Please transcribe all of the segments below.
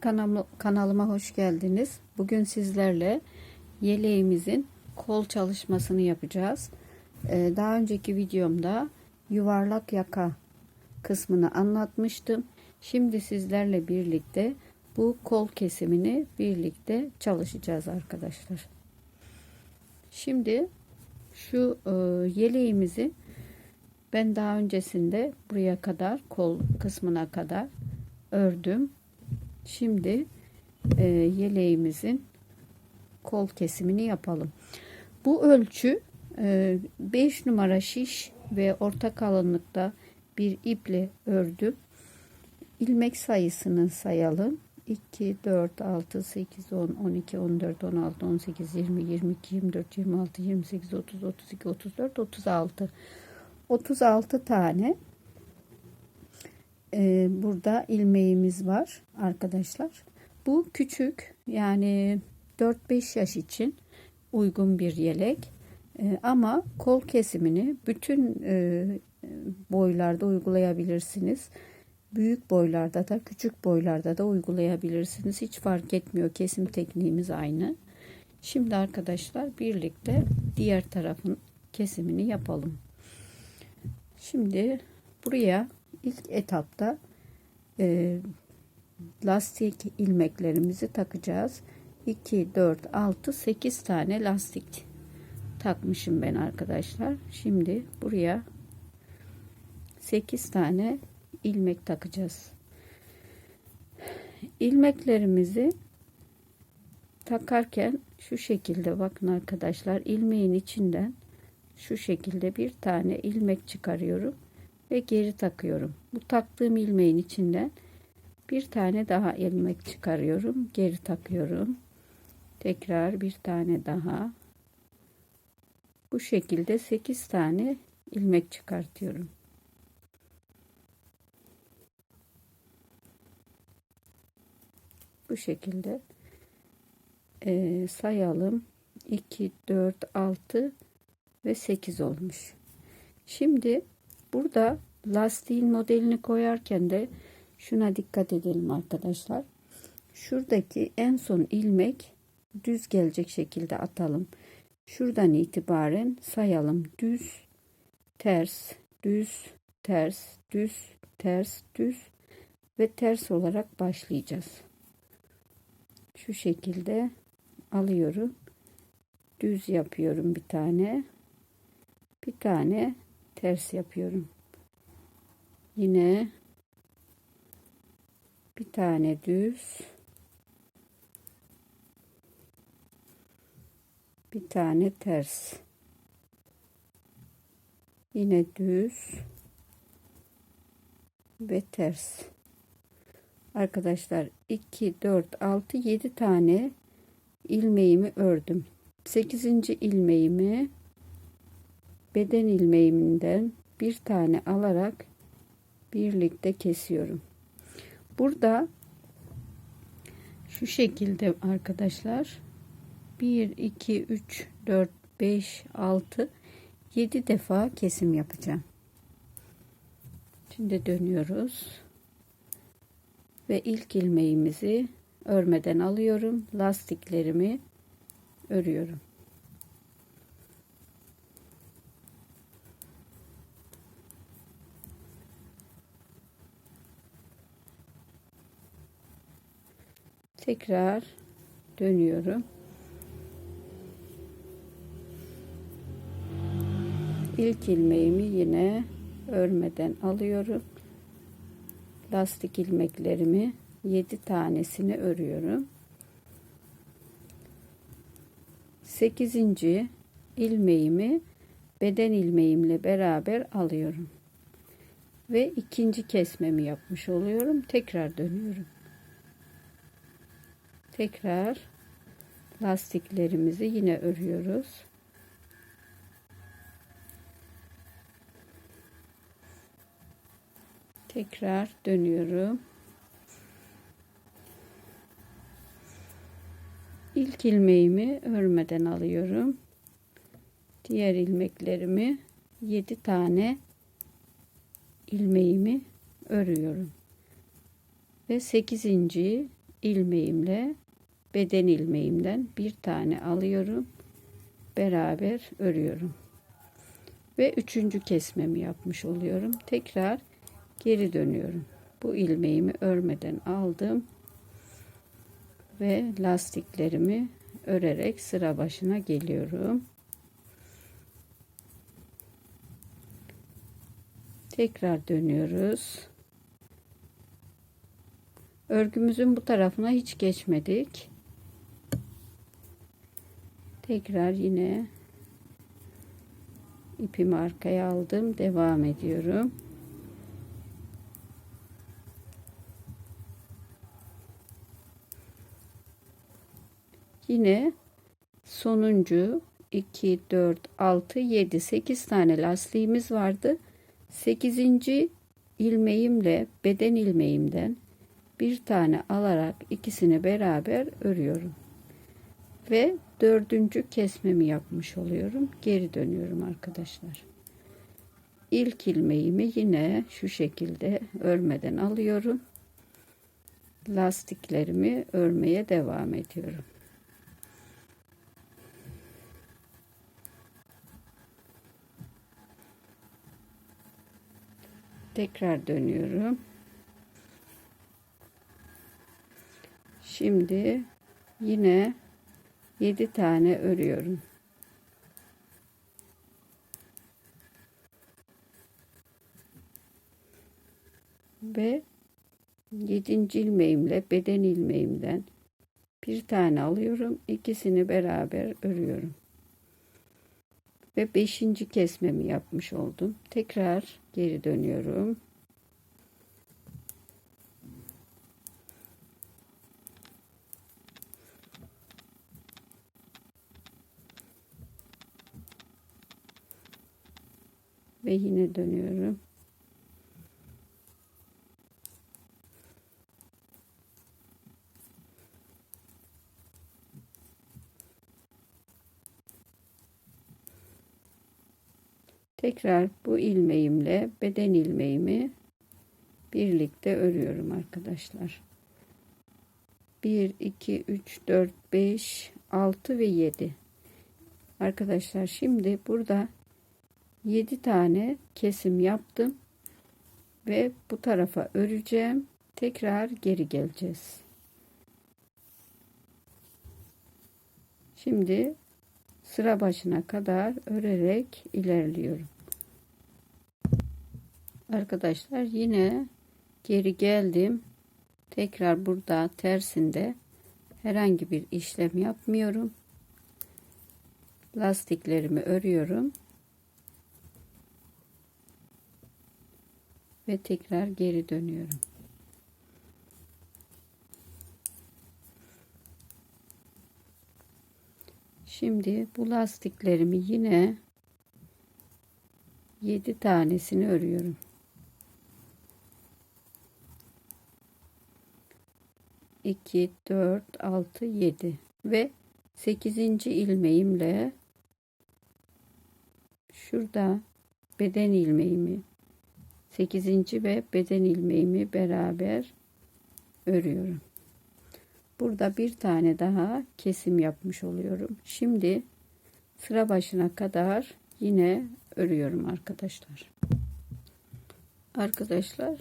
Kanalım, kanalıma hoş geldiniz. Bugün sizlerle yeleğimizin kol çalışmasını yapacağız. Ee, daha önceki videomda yuvarlak yaka kısmını anlatmıştım. Şimdi sizlerle birlikte bu kol kesimini birlikte çalışacağız arkadaşlar. Şimdi şu e, yeleğimizi ben daha öncesinde buraya kadar kol kısmına kadar ördüm. Şimdi e, yeleğimizin kol kesimini yapalım. Bu ölçü 5 e, numara şiş ve orta kalınlıkta bir iple ördüm. İlmek sayısını sayalım. 2, 4, 6, 8, 10, 12, 14, 16, 18, 20, 22, 24, 26, 28, 30, 32, 34, 36. 36 tane e, burada ilmeğimiz var arkadaşlar. Bu küçük yani 4-5 yaş için uygun bir yelek. E, ama kol kesimini bütün e, boylarda uygulayabilirsiniz. Büyük boylarda da küçük boylarda da uygulayabilirsiniz. Hiç fark etmiyor. Kesim tekniğimiz aynı. Şimdi arkadaşlar birlikte diğer tarafın kesimini yapalım. Şimdi buraya ilk etapta e, lastik ilmeklerimizi takacağız. 2, 4, 6, 8 tane lastik takmışım ben arkadaşlar. Şimdi buraya 8 tane ilmek takacağız. İlmeklerimizi takarken şu şekilde bakın arkadaşlar ilmeğin içinden şu şekilde bir tane ilmek çıkarıyorum ve geri takıyorum. Bu taktığım ilmeğin içinden bir tane daha ilmek çıkarıyorum, geri takıyorum. Tekrar bir tane daha. Bu şekilde 8 tane ilmek çıkartıyorum. Bu şekilde e, sayalım. 2, 4, 6 ve 8 olmuş. Şimdi burada lastiğin modelini koyarken de şuna dikkat edelim arkadaşlar. Şuradaki en son ilmek düz gelecek şekilde atalım. Şuradan itibaren sayalım. Düz, ters, düz, ters, düz, ters, düz ve ters olarak başlayacağız. Şu şekilde alıyorum. Düz yapıyorum bir tane bir tane ters yapıyorum. Yine bir tane düz bir tane ters yine düz ve ters arkadaşlar 2 4 6 7 tane ilmeğimi ördüm 8. ilmeğimi beden ilmeğimden bir tane alarak birlikte kesiyorum. Burada şu şekilde arkadaşlar 1 2 3 4 5 6 7 defa kesim yapacağım. Şimdi dönüyoruz. Ve ilk ilmeğimizi örmeden alıyorum. Lastiklerimi örüyorum. Tekrar dönüyorum. İlk ilmeğimi yine örmeden alıyorum. Lastik ilmeklerimi 7 tanesini örüyorum. 8. ilmeğimi beden ilmeğimle beraber alıyorum. Ve ikinci kesmemi yapmış oluyorum. Tekrar dönüyorum tekrar lastiklerimizi yine örüyoruz. Tekrar dönüyorum. İlk ilmeğimi örmeden alıyorum. Diğer ilmeklerimi 7 tane ilmeğimi örüyorum. Ve 8 ilmeğimle beden ilmeğimden bir tane alıyorum. Beraber örüyorum. Ve üçüncü kesmemi yapmış oluyorum. Tekrar geri dönüyorum. Bu ilmeğimi örmeden aldım. Ve lastiklerimi örerek sıra başına geliyorum. Tekrar dönüyoruz. Örgümüzün bu tarafına hiç geçmedik. Tekrar yine ipimi arkaya aldım. Devam ediyorum. Yine sonuncu 2 4 6 7 8 tane lastiğimiz vardı. 8. ilmeğimle beden ilmeğimden bir tane alarak ikisini beraber örüyorum. Ve dördüncü kesmemi yapmış oluyorum. Geri dönüyorum arkadaşlar. İlk ilmeğimi yine şu şekilde örmeden alıyorum. Lastiklerimi örmeye devam ediyorum. Tekrar dönüyorum. Şimdi yine 7 tane örüyorum. Ve 7. ilmeğimle beden ilmeğimden bir tane alıyorum. ikisini beraber örüyorum. Ve 5. kesmemi yapmış oldum. Tekrar geri dönüyorum. Ve yine dönüyorum. Tekrar bu ilmeğimle beden ilmeğimi birlikte örüyorum arkadaşlar. 1 2 3 4 5 6 ve 7 Arkadaşlar şimdi burada 7 tane kesim yaptım ve bu tarafa öreceğim. Tekrar geri geleceğiz. Şimdi sıra başına kadar örerek ilerliyorum. Arkadaşlar yine geri geldim. Tekrar burada tersinde herhangi bir işlem yapmıyorum. Lastiklerimi örüyorum ve tekrar geri dönüyorum. Şimdi bu lastiklerimi yine 7 tanesini örüyorum. İki, dört, altı, yedi ve sekizinci ilmeğimle şurada beden ilmeğimi 8. ve beden ilmeğimi beraber örüyorum. Burada bir tane daha kesim yapmış oluyorum. Şimdi sıra başına kadar yine örüyorum arkadaşlar. Arkadaşlar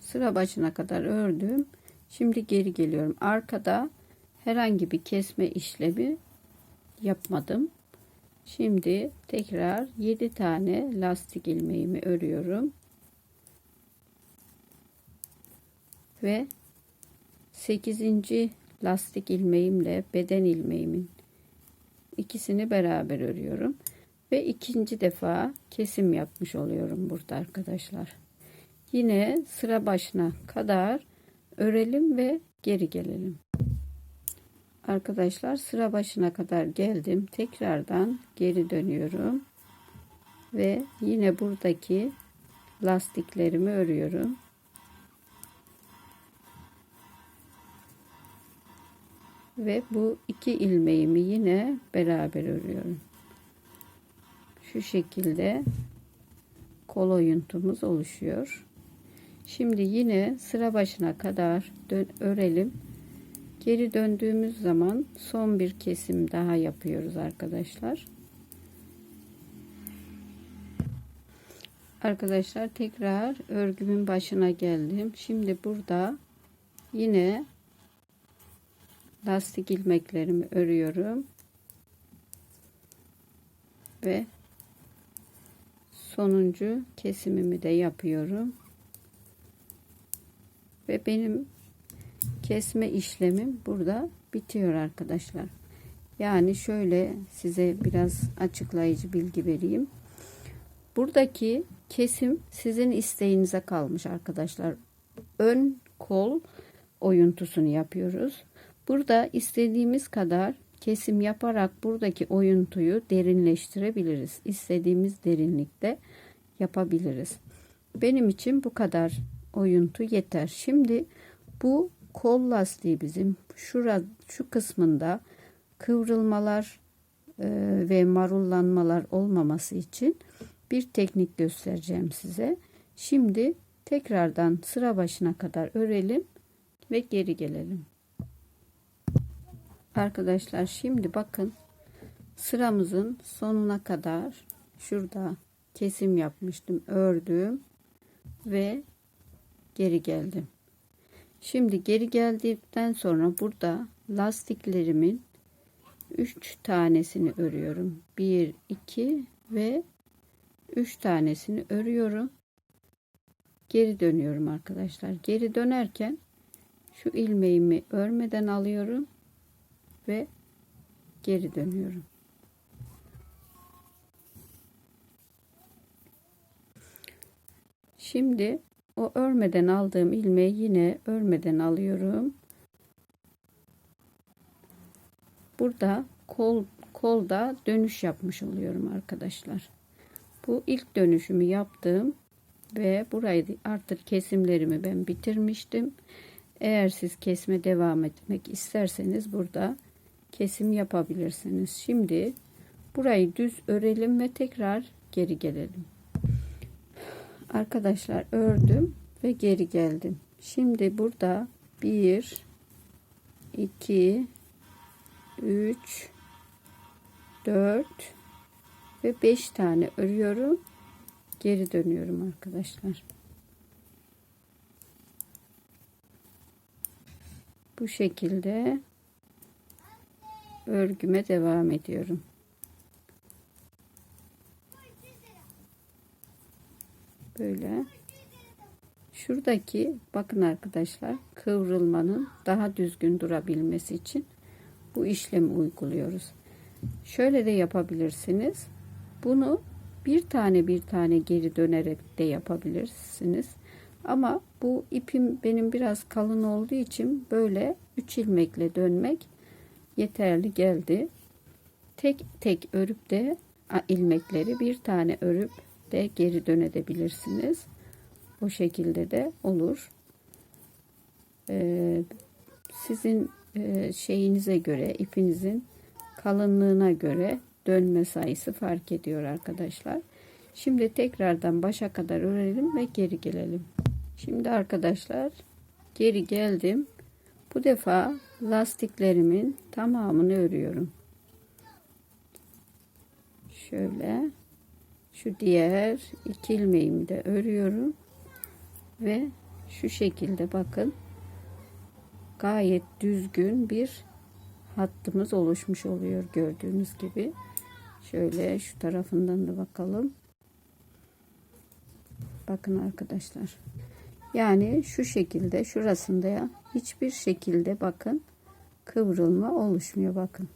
sıra başına kadar ördüm. Şimdi geri geliyorum. Arkada herhangi bir kesme işlemi yapmadım. Şimdi tekrar 7 tane lastik ilmeğimi örüyorum. Ve 8. lastik ilmeğimle beden ilmeğimin ikisini beraber örüyorum ve ikinci defa kesim yapmış oluyorum burada arkadaşlar. Yine sıra başına kadar örelim ve geri gelelim. Arkadaşlar sıra başına kadar geldim. Tekrardan geri dönüyorum. Ve yine buradaki lastiklerimi örüyorum. Ve bu iki ilmeğimi yine beraber örüyorum. Şu şekilde kol oyuntumuz oluşuyor. Şimdi yine sıra başına kadar örelim Geri döndüğümüz zaman son bir kesim daha yapıyoruz arkadaşlar. Arkadaşlar tekrar örgümün başına geldim. Şimdi burada yine lastik ilmeklerimi örüyorum. Ve sonuncu kesimimi de yapıyorum. Ve benim kesme işlemim burada bitiyor arkadaşlar. Yani şöyle size biraz açıklayıcı bilgi vereyim. Buradaki kesim sizin isteğinize kalmış arkadaşlar. Ön kol oyuntusunu yapıyoruz. Burada istediğimiz kadar kesim yaparak buradaki oyuntuyu derinleştirebiliriz. İstediğimiz derinlikte yapabiliriz. Benim için bu kadar oyuntu yeter. Şimdi bu kol lastiği bizim şura şu kısmında kıvrılmalar e, ve marullanmalar olmaması için bir teknik göstereceğim size. Şimdi tekrardan sıra başına kadar örelim ve geri gelelim. Arkadaşlar şimdi bakın sıramızın sonuna kadar şurada kesim yapmıştım ördüm ve geri geldim. Şimdi geri geldikten sonra burada lastiklerimin 3 tanesini örüyorum. 1 2 ve 3 tanesini örüyorum. Geri dönüyorum arkadaşlar. Geri dönerken şu ilmeğimi örmeden alıyorum ve geri dönüyorum. Şimdi o örmeden aldığım ilmeği yine örmeden alıyorum. Burada kol kolda dönüş yapmış oluyorum arkadaşlar. Bu ilk dönüşümü yaptım ve burayı artık kesimlerimi ben bitirmiştim. Eğer siz kesme devam etmek isterseniz burada kesim yapabilirsiniz. Şimdi burayı düz örelim ve tekrar geri gelelim. Arkadaşlar ördüm ve geri geldim. Şimdi burada 1 2 3 4 ve 5 tane örüyorum. Geri dönüyorum arkadaşlar. Bu şekilde örgüme devam ediyorum. Böyle. Şuradaki bakın arkadaşlar kıvrılmanın daha düzgün durabilmesi için bu işlemi uyguluyoruz. Şöyle de yapabilirsiniz. Bunu bir tane bir tane geri dönerek de yapabilirsiniz. Ama bu ipim benim biraz kalın olduğu için böyle 3 ilmekle dönmek yeterli geldi. Tek tek örüp de ilmekleri bir tane örüp de geri dönebilirsiniz. O şekilde de olur. Ee, sizin e, şeyinize göre ipinizin kalınlığına göre dönme sayısı fark ediyor arkadaşlar. Şimdi tekrardan başa kadar örelim ve geri gelelim. Şimdi arkadaşlar geri geldim. Bu defa lastiklerimin tamamını örüyorum. Şöyle şu diğer iki ilmeğimi de örüyorum ve şu şekilde bakın gayet düzgün bir hattımız oluşmuş oluyor gördüğünüz gibi. Şöyle şu tarafından da bakalım. Bakın arkadaşlar. Yani şu şekilde şurasında hiçbir şekilde bakın kıvrılma oluşmuyor bakın.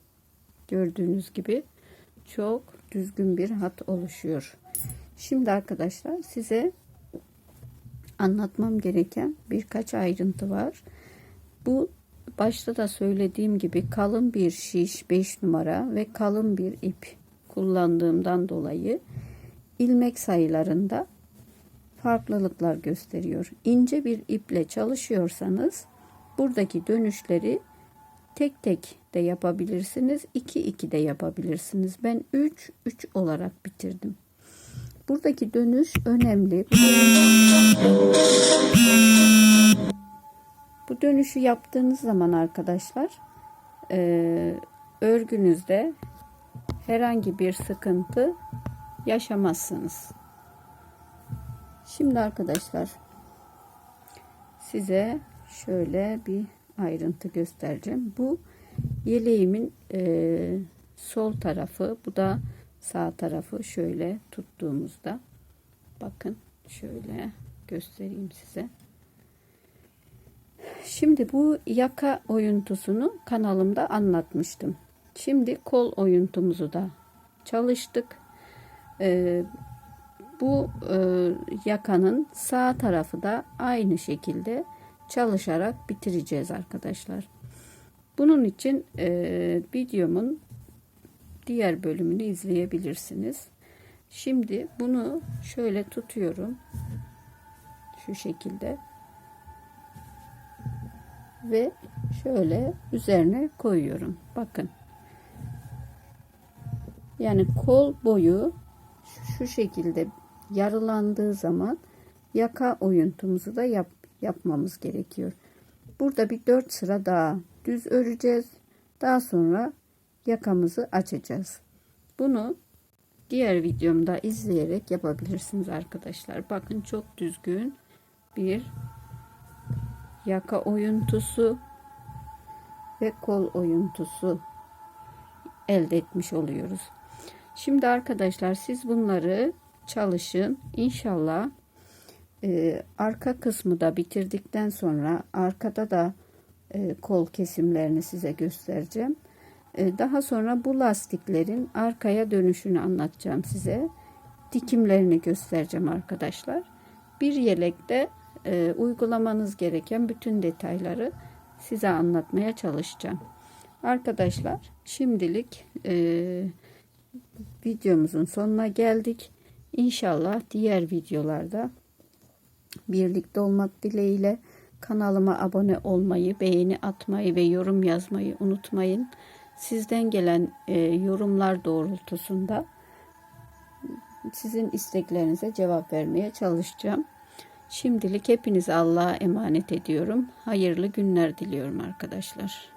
Gördüğünüz gibi çok düzgün bir hat oluşuyor. Şimdi arkadaşlar size anlatmam gereken birkaç ayrıntı var. Bu başta da söylediğim gibi kalın bir şiş 5 numara ve kalın bir ip kullandığımdan dolayı ilmek sayılarında farklılıklar gösteriyor. İnce bir iple çalışıyorsanız buradaki dönüşleri tek tek de yapabilirsiniz. 2 2 de yapabilirsiniz. Ben 3 3 olarak bitirdim. Buradaki dönüş önemli. Bu dönüşü yaptığınız zaman arkadaşlar e, örgünüzde herhangi bir sıkıntı yaşamazsınız. Şimdi arkadaşlar size şöyle bir ayrıntı göstereceğim. Bu yeleğimin e, sol tarafı bu da sağ tarafı şöyle tuttuğumuzda bakın şöyle göstereyim size. Şimdi bu yaka oyuntusunu kanalımda anlatmıştım. Şimdi kol oyuntumuzu da çalıştık. Ee, bu e, yakanın sağ tarafı da aynı şekilde çalışarak bitireceğiz arkadaşlar. Bunun için e, videomun diğer bölümünü izleyebilirsiniz. Şimdi bunu şöyle tutuyorum. Şu şekilde. Ve şöyle üzerine koyuyorum. Bakın. Yani kol boyu şu şekilde yarılandığı zaman yaka oyuntumuzu da yap, yapmamız gerekiyor. Burada bir 4 sıra daha düz öreceğiz. Daha sonra yakamızı açacağız. Bunu diğer videomda izleyerek yapabilirsiniz arkadaşlar. Bakın çok düzgün bir yaka oyuntusu ve kol oyuntusu elde etmiş oluyoruz. Şimdi arkadaşlar siz bunları çalışın. İnşallah e, arka kısmı da bitirdikten sonra arkada da e, kol kesimlerini size göstereceğim. E, daha sonra bu lastiklerin arkaya dönüşünü anlatacağım size. Dikimlerini göstereceğim arkadaşlar. Bir yelekte e, uygulamanız gereken bütün detayları size anlatmaya çalışacağım. Arkadaşlar şimdilik e, videomuzun sonuna geldik. İnşallah diğer videolarda birlikte olmak dileğiyle kanalıma abone olmayı, beğeni atmayı ve yorum yazmayı unutmayın. Sizden gelen e, yorumlar doğrultusunda sizin isteklerinize cevap vermeye çalışacağım. Şimdilik hepinizi Allah'a emanet ediyorum. Hayırlı günler diliyorum arkadaşlar.